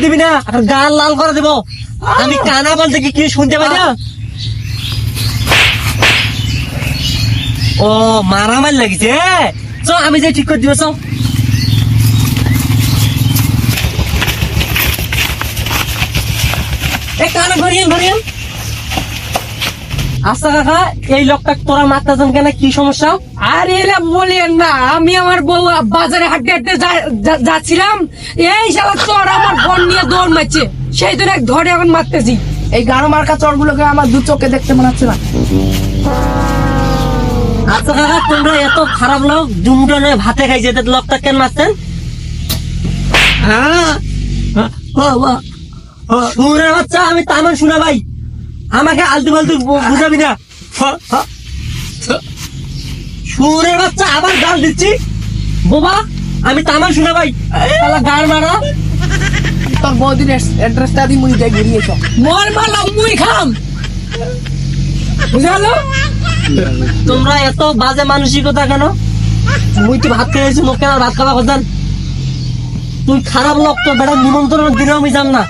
দিবি না গাল লাল আমি কানা বলতে কি শুনতে পাই না? ও, মারামারি লাগিছে চ আমি যে ঠিক করে দিব চ কানা আচ্ছা কাকা এই লোকটা তোরা মারতেছেন কেন? কি সমস্যা? আরে এলা বলেন না আমি আমার বউ বাজারে হাঁটতে হাঁটতে যাচ্ছিলাম। এই শালা চর আমার বোন নিয়ে দৌড় মারছে। সেই এক ধরে এখন মারতেছি। এই মার্কা চরগুলোকে আমার দু চোখে দেখতে মনে হচ্ছে না। আচ্ছা কাকা তোমরা এত খারাপ লোক নয় ভাতে খাইছে তো লোকটা কেন মারছেন? হ্যাঁ? বাচ্চা আমি তামান শুনা ভাই। আমাকে আলতু ফালতু বুঝাবি না। সুরের বাচ্চা আবার গাল দিচ্ছি। বোবা আমি তামান শুনা ভাই। তাহলে গাল মারা। তোর বৌদির অ্যাড্রেসটা দিয়ে মুই যাই মর মারলাম মুই খাম। বুঝা গেলো? তোমরা এত বাজে মানসিকতা কেন? মুই তো ভাত খেয়েছি মুখ কেন ভাত খাওয়া কথা। তুই খারাপ লোক তো বেটা নিমন্ত্রণ দিলেও আমি যাম না।